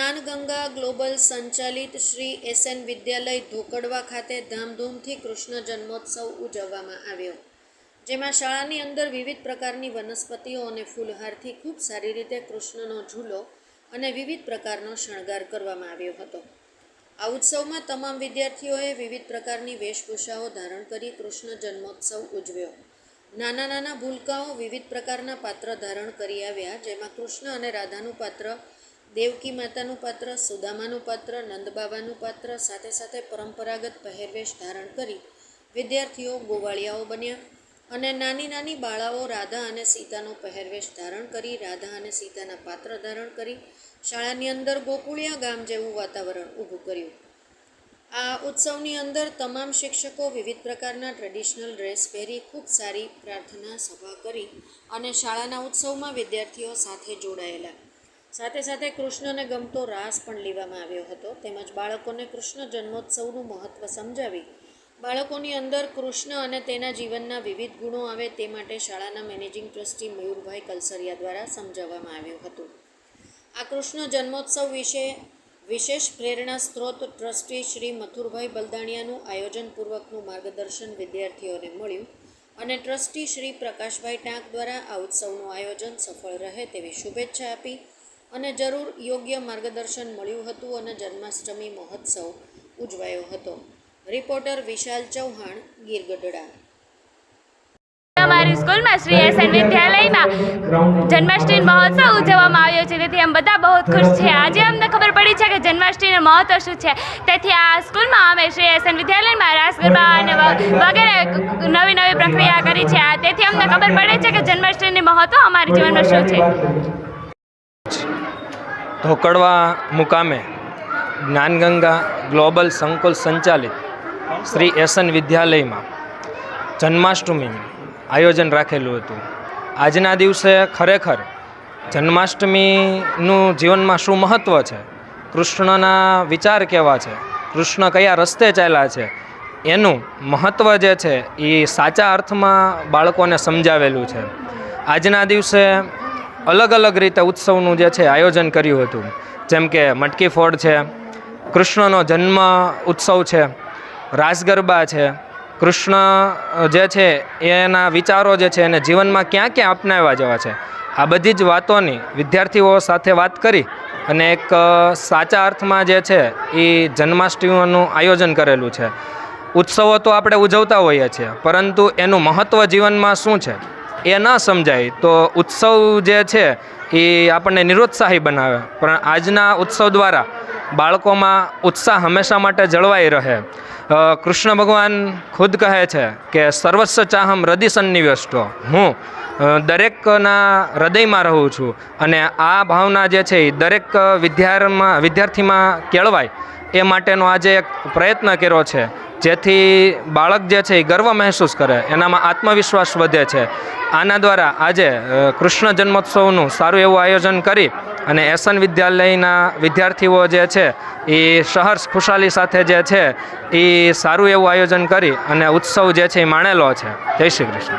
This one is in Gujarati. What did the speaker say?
જ્ઞાનગંગા ગ્લોબલ સંચાલિત શ્રી એસએન વિદ્યાલય ધોકડવા ખાતે ધામધૂમથી કૃષ્ણ જન્મોત્સવ ઉજવવામાં આવ્યો. જેમાં શાળાની અંદર વિવિધ પ્રકારની વનસ્પતિઓ અને ફૂલહારથી ખૂબ સારી રીતે કૃષ્ણનો ઝૂલો અને વિવિધ પ્રકારનો શણગાર કરવામાં આવ્યો હતો. આ ઉત્સવમાં તમામ વિદ્યાર્થીઓએ વિવિધ પ્રકારની વેશભૂષાઓ ધારણ કરી કૃષ્ણ જન્મોત્સવ ઉજવ્યો. નાના નાના ભૂલકાઓ વિવિધ પ્રકારના પાત્ર ધારણ કરી આવ્યા, જેમાં કૃષ્ણ અને રાધાનું પાત્ર દેવકી માતાનું પાત્ર, સુદામાનું પાત્ર, નંદબાબાનું પાત્ર સાથે સાથે પરંપરાગત પહેરવેશ ધારણ કરી વિદ્યાર્થીઓ ગોવાળિયાઓ બન્યા અને નાની નાની બાળાઓ રાધા અને સીતાનો પહેરવેશ ધારણ કરી, રાધા અને સીતાના પાત્ર ધારણ કરી, શાળાની અંદર ગોકુળિયા ગામ જેવું વાતાવરણ ઊભું કર્યું. આ ઉત્સવની અંદર તમામ શિક્ષકો વિવિધ પ્રકારના ટ્રેડિશનલ ડ્રેસ પહેરી ખૂબ સારી પ્રાર્થના સભા કરી અને શાળાના ઉત્સવમાં વિદ્યાર્થીઓ સાથે જોડાયેલા. સાથે સાથે કૃષ્ણને ગમતો રાસ પણ લેવામાં આવ્યો હતો. તેમજ બાળકોને કૃષ્ણ જન્મોત્સવનું મહત્ત્વ સમજાવી બાળકોની અંદર કૃષ્ણ અને તેના જીવનના વિવિધ ગુણો આવે તે માટે શાળાના મેનેજિંગ ટ્રસ્ટી મયુરભાઈ કલસરિયા દ્વારા સમજાવવામાં આવ્યું હતું. આ કૃષ્ણ જન્મોત્સવ વિશે વિશેષ પ્રેરણા સ્ત્રોત ટ્રસ્ટી શ્રી મથુરભાઈ બલદાણિયાનું આયોજનપૂર્વકનું માર્ગદર્શન વિદ્યાર્થીઓને મળ્યું અને ટ્રસ્ટી શ્રી પ્રકાશભાઈ ટાંક દ્વારા આ ઉત્સવનું આયોજન સફળ રહે તેવી શુભેચ્છા આપી અને જરૂર યોગ્ય માર્ગદર્શન મળ્યું હતું અને જન્માષ્ટમી મહોત્સવ ઉજવાયો હતો. રિપોર્ટર વિશાલ ચૌહાણ ગીરગઢડા અમારી સ્કૂલમાં શ્રી એસએન વિદ્યાલયમાં જન્માષ્ટમી મહોત્સવ ઉજવવામાં આવ્યો છે. તેથી અમે બધા બહુ ખુશ છીએ આજે અમને ખબર પડી છે કે જન્માષ્ટમીનું મહત્વ શું છે. તેથી આ સ્કૂલમાં અમે શ્રી એસએન વિદ્યાલયમાં રાસ ગરબા અને વગેરે નવી નવી પ્રક્રિયા કરી છે. તેથી અમને ખબર પડે છે કે જન્માષ્ટમીનું મહત્વ અમારા જીવનમાં શું છે. ધોકડવા મુકામે જ્ઞાનગંગા ગ્લોબલ સંકુલ સંચાલિત શ્રી એસન વિદ્યાલયમાં જન્માષ્ટમીનું આયોજન રાખેલું હતું. આજના દિવસે ખરેખર જન્માષ્ટમીનું જીવનમાં શું મહત્ત્વ છે? કૃષ્ણના વિચાર કેવા છે? કૃષ્ણ કયા રસ્તે ચાલ્યા છે? એનું મહત્ત્વ જે છે એ સાચા અર્થમાં બાળકોને સમજાવેલું છે. આજના દિવસે અલગ અલગ રીતે ઉત્સવનું જે છે આયોજન કર્યું હતું. જેમ કે મટકી ફોડ છે, કૃષ્ણનો જન્મ ઉત્સવ છે રાસ ગરબા છે, કૃષ્ણ જે છે એના વિચારો જે છે એને જીવનમાં ક્યાં ક્યાં અપનાવ્યા જેવા છે. આ બધી જ વાતોની વિદ્યાર્થીઓ સાથે વાત કરી અને એક સાચા અર્થમાં જે છે એ જન્માષ્ટમીનું આયોજન કરેલું છે. ઉત્સવો તો આપણે ઉજવતા હોઈએ છીએ, પરંતુ એનું મહત્ત્વ જીવનમાં શું છે? એ ન સમજાય. તો ઉત્સવ જે છે, એ આપણને નિરુત્સાહી બનાવે. પણ આજના ઉત્સવ દ્વારા બાળકોમાં ઉત્સાહ હંમેશા માટે જળવાઈ રહે. કૃષ્ણ ભગવાન ખુદ કહે છે કે, સર્વસ્વ ચાહમ હૃદય સન્નિવેષ્ટો હું દરેકના હૃદયમાં રહું છું. અને આ ભાવના જે છે, એ દરેક વિદ્યારમાં વિદ્યાર્થીમાં કેળવાય. એ માટેનો આજે એક પ્રયત્ન કર્યો છે, જેથી બાળક જે છે એ ગર્વ મહેસૂસ કરે, એનામાં આત્મવિશ્વાસ વધે છે. આના દ્વારા આજે કૃષ્ણ જન્મોત્સવનું સારું એવું આયોજન કરી અને એસન વિદ્યાલયના વિદ્યાર્થીઓ જે છે એ સહર્ષ ખુશાલી સાથે જે છે એ સારું એવું આયોજન કરી અને ઉત્સવ જે છે એ માણેલો છે. જય શ્રી કૃષ્ણ.